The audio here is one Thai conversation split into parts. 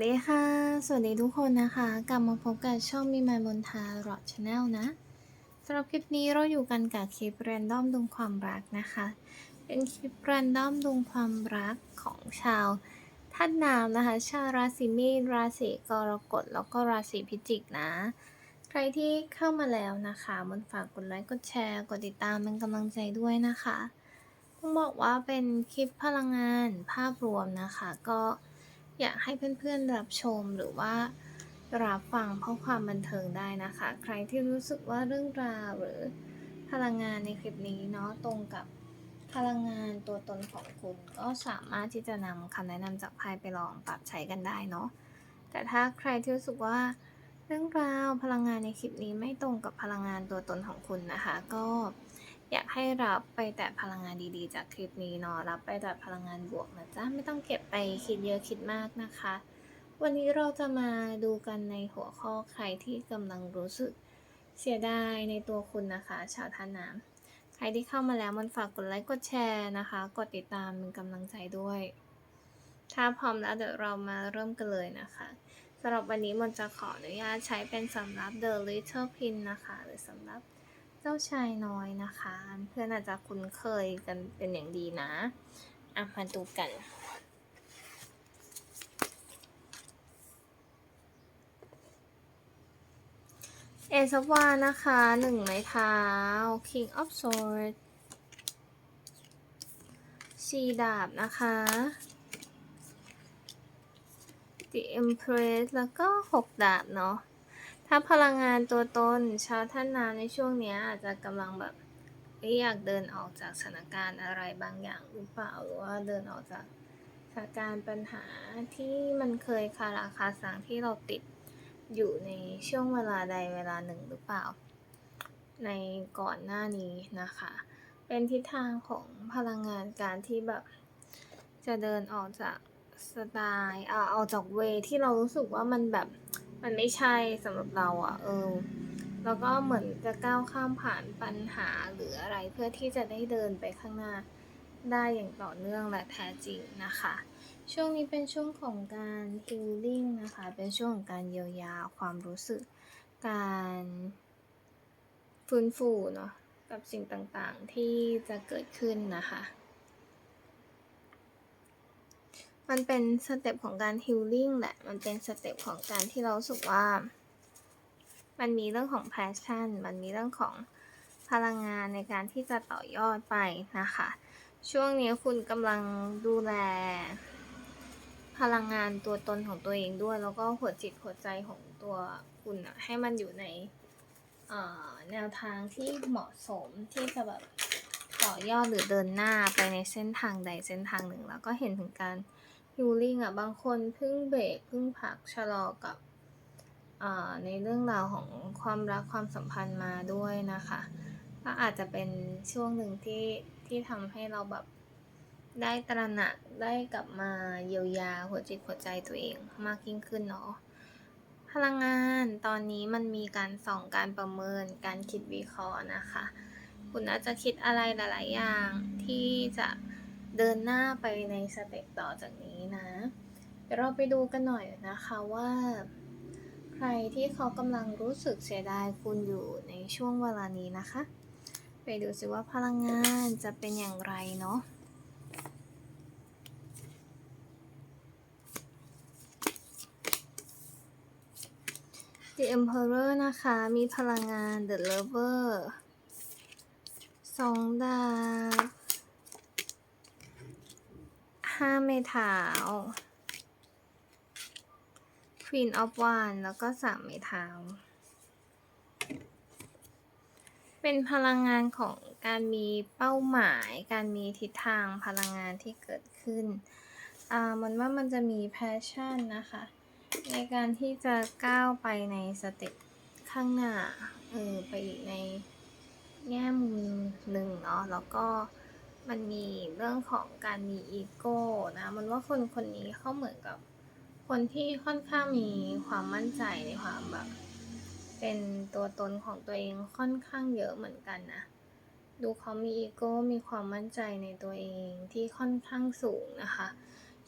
วัสดีค่ะ สวัสดีทุกคนนะคะ กลับมาพบกับช่องมีมายบนทารอดชาแนลนะสำหรับคลิปนี้เราอยู่กันกับคลิปแรนดอมดวงความรักนะคะ เป็นคลิปแรนดอมดวงความรักของชาวท่านน้ำนะคะ ชาวราศีมีนราศีกรกฎแล้วก็ราศีพิจิกนะ ใครที่เข้ามาแล้วนะคะมันฝากกดไลค์กดแชร์กดติดตามเป็นกำลังใจด้วยนะคะต้องบอกว่าเป็นคลิปพลังงานภาพรวมนะคะ ก็ อยากให้เพื่อนๆรับชมหรือว่ารับฟังเพราะความบันเทิงได้นะคะ ใครที่รู้สึกว่าเรื่องราวหรือพลังงานในคลิปนี้เนาะตรงกับพลังงานตัวตนของคุณก็สามารถที่จะนำคำแนะนำจากไพ่ไปลองปรับใช้กันได้เนาะแต่ถ้าใครที่รู้สึกว่าเรื่องราวพลังงานในคลิปนี้ไม่ตรงกับพลังงานตัวตนของคุณนะคะ ก็ อยากให้รับไปแต่พลังงานดีๆ จากคลิปนี้เนาะรับไปแต่พลังงานบวกนะจ๊ะไม่ต้องเก็บไปคิดเยอะคิดมากนะคะ วันนี้เราจะมาดูกันในหัวข้อใครที่กำลังรู้สึกเสียดายในตัวคุณนะคะ ชาวท่าน้ำใครที่เข้ามาแล้วมันฝากกดไลค์กดแชร์นะคะ กดติดตามเป็นกำลังใจด้วย ถ้าพร้อมแล้วเดี๋ยวเรามาเริ่มกันเลยนะคะสำหรับวันนี้มันจะขออนุญาตใช้เป็นสำหรับ The Little Pin นะคะ หรือสำหรับ เจ้าชายน้อยนะคะ เพื่อนอาจจะคุ้นเคยกันเป็นอย่างดีนะ อะมาดูกัน เอซวานะคะหนึ่งไม้เท้า King of Swords ชีดาบนะคะ The Empress แล้วก็หกดาบเนาะ ถ้าพลังงานตัวตน ชาวท่านน้ำในช่วงเนี้ยอาจจะกำลังแบบอยอยากเดินออกจากสถานการณ์อะไรบางอย่างหรือเปล่าหรือว่าเดินออกจากสถานการณ์ปัญหาที่มันเคยคาราคาสังที่เราติดอยู่ในช่วงเวลาใดเวลาหนึ่งหรือเปล่า ในก่อนหน้านี้นะคะ เป็นทิศทางของพลังงานการที่แบบ จะเดินออกจากสไตล์อ่าออกจากเวที่เรารู้สึกว่ามันแบบ มันไม่ใช่สำหรับเราอะ่ะ เออ แล้วก็เหมือนจะก้าวข้ามผ่านปัญหาหรืออะไรเพื่อที่จะได้เดินไปข้างหน้าได้อย่างต่อเนื่องและแท้จริงนะคะ ช่วงนี้เป็นช่วงของการฮิลลิ่งนะคะ เป็นช่วงของการเยียวยาความรู้สึก การฟื้นฟูเนาะกับสิ่งต่างๆที่จะเกิดขึ้นนะคะ มันเป็นสเต็ปของการฮิลลิ่งแหละ มันเป็นสเต็ปของการที่เราสึกว่า มันมีเรื่องของแพชชั่น มันมีเรื่องของพลังงานในการที่จะต่อยอดไปนะคะ ช่วงนี้คุณกำลังดูแล พลังงานตัวตนของตัวเองด้วย แล้วก็หัวจิตหัวใจของตัวคุณอะให้มันอยู่ในแนวทางที่เหมาะสมที่จะแบบต่อยอดหรือเดินหน้าไปในเส้นทางใดเส้นทางหนึ่ง แล้วก็เห็นถึงการ ฮิลลิ่งอะบางคนเพิ่งเบรกเพิ่งพักชะลอกับอ่าในเรื่องราวของความรักความสัมพันธ์มาด้วยนะคะ ก็อาจจะเป็นช่วงหนึ่งที่ที่ทำให้เราแบบได้ตระหนักได้กลับมาเยียวยาหัวจิตหัวใจตัวเองมากยิ่งขึ้นเนาะพลังงานตอนนี้มันมีการส่องการประเมินการคิดวิเคราะห์นะคะ คุณอาจจะคิดอะไรหลาย ๆ อย่างที่จะ เดินหน้าไปในสเต็ปต่อจากนี้นะ เดี๋ยวเราไปดูกันหน่อยนะคะว่า ใครที่เขากำลังรู้สึกเสียดายคุณอยู่ในช่วงเวลานี้นะคะ ไปดูสิว่าพลังงานจะเป็นอย่างไรเนาะ The Emperor นะคะ มีพลังงาน The Lover สองดาบ ห้าเมถาว Queen of Wands แล้วก็สามเมถาวเป็นพลังงานของการมีเป้าหมาย การมีทิศทางพลังงานที่เกิดขึ้น อ่า มันว่ามันจะมีแพชชั่นนะคะ ในการที่จะก้าวไปในสเต็ปข้างหน้า เออ ไปอีกในแง่มุมหนึ่งเนาะ แล้วก็ มันมีเรื่องของการมีอีโก้นะมันว่าคนคนนี้เขาเหมือนกับคนที่ค่อนข้างมีความมั่นใจในความแบบ เป็นตัวตนของตัวเองค่อนข้างเยอะเหมือนกันนะดูเขามีอีโก้มีความมั่นใจในตัวเองที่ค่อนข้างสูงนะคะ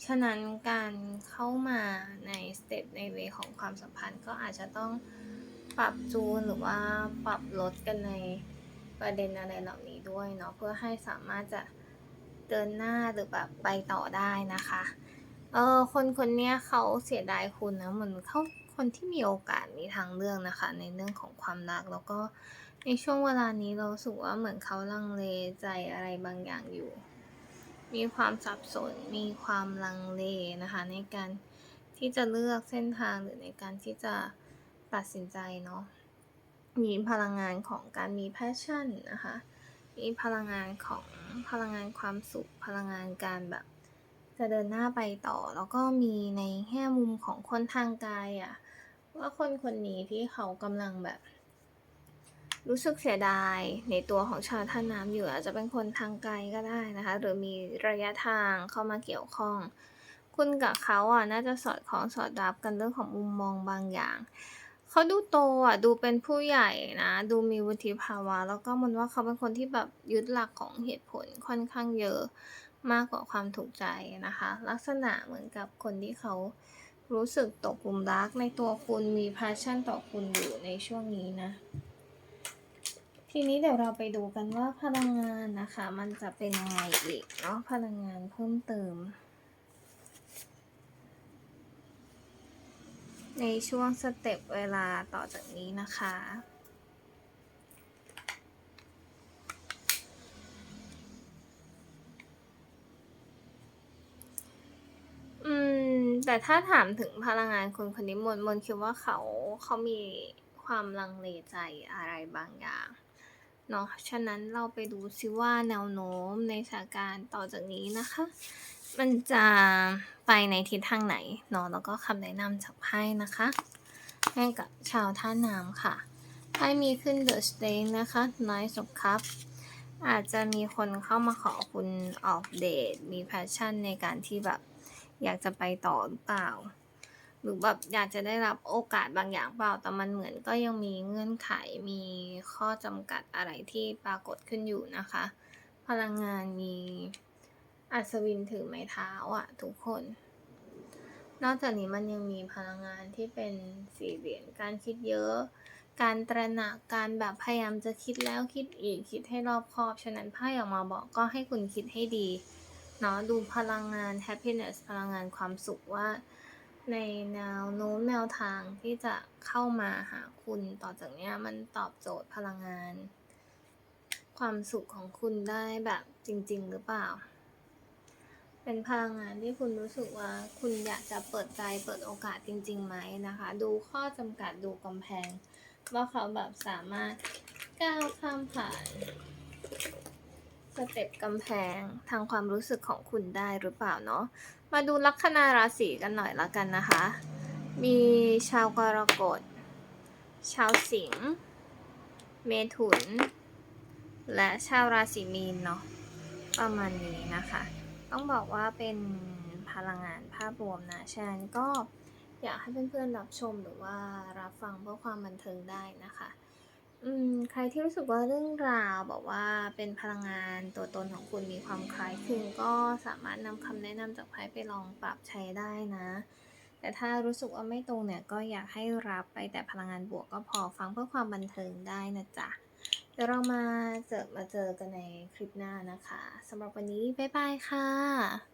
ฉะนั้นการเข้ามาในสเต็ปในเวของความสัมพันธ์ก็อาจจะต้องปรับจูนหรือว่าปรับลดกันใน ประเด็นอะไรเหล่านี้ด้วยเนาะเพื่อให้สามารถจะเดินหน้าหรือแบบไปต่อได้นะคะเออคนคนนี้เขาเสียดายคุณนะเหมือนเขาคนที่มีโอกาสมีทางเลือกนะคะ ในเรื่องของความรักแล้วก็ในช่วงเวลานี้เรารู้สึกว่าเหมือนเขาลังเลใจอะไรบางอย่างอยู่ มีความสับสน มีความลังเลนะคะ ในการที่จะเลือกเส้นทางหรือในการที่จะตัดสินใจเนาะ มีพลังงานของการมี passion นะคะ มีพลังงานของพลังงานความสุข พลังงานการแบบ จะเดินหน้าไปต่อ แล้วก็มีในแง่มุมของคนทางกายอะว่าคนคนนี้ที่เขากำลังแบบ รู้สึกเสียดายในตัวของชาวท่าน้ำอยู่อาจจะเป็นคนทางไกลก็ได้นะคะ หรือมีระยะทางเข้ามาเกี่ยวข้อง คุณกับเขาอะน่าจะสอดคล้องสอดรับกันเรื่องของมุมมองบางอย่าง เขาดูโตอะ ดูเป็นผู้ใหญ่นะ ดูมีวุฒิภาวะ แล้วก็มันว่าเขาเป็นคนที่แบบยึดหลักของเหตุผลค่อนข้างเยอะมากกว่าความถูกใจนะคะ ลักษณะเหมือนกับคนที่เขารู้สึกตกหลุมรักในตัวคุณมี passion ต่อคุณอยู่ในช่วงนี้นะ ทีนี้เดี๋ยวเราไปดูกันว่าพลังงานนะคะ มันจะเป็นยังไงอีกเนาะพลังงานเพิ่มเติม ในช่วงสเต็ปเวลาต่อจากนี้นะคะ อืม แต่ถ้าถามถึงพลังงานคนคนนี้มนมนคิดว่าเขาเขามีความลังเลใจอะไรบางอย่างเนาะ ฉะนั้นเราไปดูซิว่าแนวโน้มในสถานการณ์ต่อจากนี้นะคะ มันจะไปในทิศทางไหนเนาะแล้วก็คำแนะนำจากไพ่นะคะให้กับชาวท่าน้ำค่ะไพ่มีขึ้น The Stain นะคะ Knight of Cups อาจจะมีคนเข้ามาขอคุณออกเดท มีแพชชั่นในการที่แบบอยากจะไปต่อหรือเปล่า หรือแบบอยากจะได้รับโอกาสบางอย่างเปล่า แต่มันเหมือนก็ยังมีเงื่อนไข มีข้อจำกัดอะไรที่ปรากฏขึ้นอยู่นะคะ พลังงานมี อัศวินถือไม้เท้าอะ ทุกคน นอกจากนี้มันยังมีพลังงานที่เป็นสี่เหรียญการคิดเยอะ การตระหนักการแบบพยายามจะคิดแล้วคิดอีกคิดให้รอบคอบ ฉะนั้นไพ่ออกมาบอกก็ให้คุณคิดให้ดีเนาะดูพลังงาน happiness พลังงานความสุขว่า ในแนวโน้มแนวทางที่จะเข้ามาหาคุณต่อจากนี้มันตอบโจทย์พลังงาน ความสุขของคุณได้แบบจริง ๆ หรือเปล่า เป็นพลังงานที่คุณรู้สึกว่าคุณอยากจะเปิดใจเปิดโอกาสจริงๆไหมนะคะ ดูข้อจำกัดดูกำแพง ว่าเขาแบบสามารถก้าวข้ามผ่านสเต็ปกำแพงทางความรู้สึกของคุณได้หรือเปล่าเนาะมาดูลัคนาราศีกันหน่อยละกันนะคะ มีชาวกรกฎ ชาวสิงห์เมถุน และชาวราศีมีนเนาะประมาณนี้นะคะ ต้องบอกว่าเป็นพลังงานภาพรวมนะฉะนั้นก็อยากให้เพื่อนๆรับชมหรือว่ารับฟังเพื่อความบันเทิงได้นะคะอืมใครที่รู้สึกว่าเรื่องราวบอกว่าเป็นพลังงานตัวตนของคุณมีความคล้ายคลึงก็สามารถนำคำแนะนำจากไพ่ไปลองปรับใช้ได้นะ แต่ถ้ารู้สึกว่าไม่ตรงเนี่ยก็อยากให้รับไปแต่พลังงานบวกก็พอฟังเพื่อความบันเทิงได้นะจ๊ะ เดี๋ยวเรามาเจอมาเจอกันในคลิปหน้านะคะสำหรับวันนี้บ๊ายบายค่ะ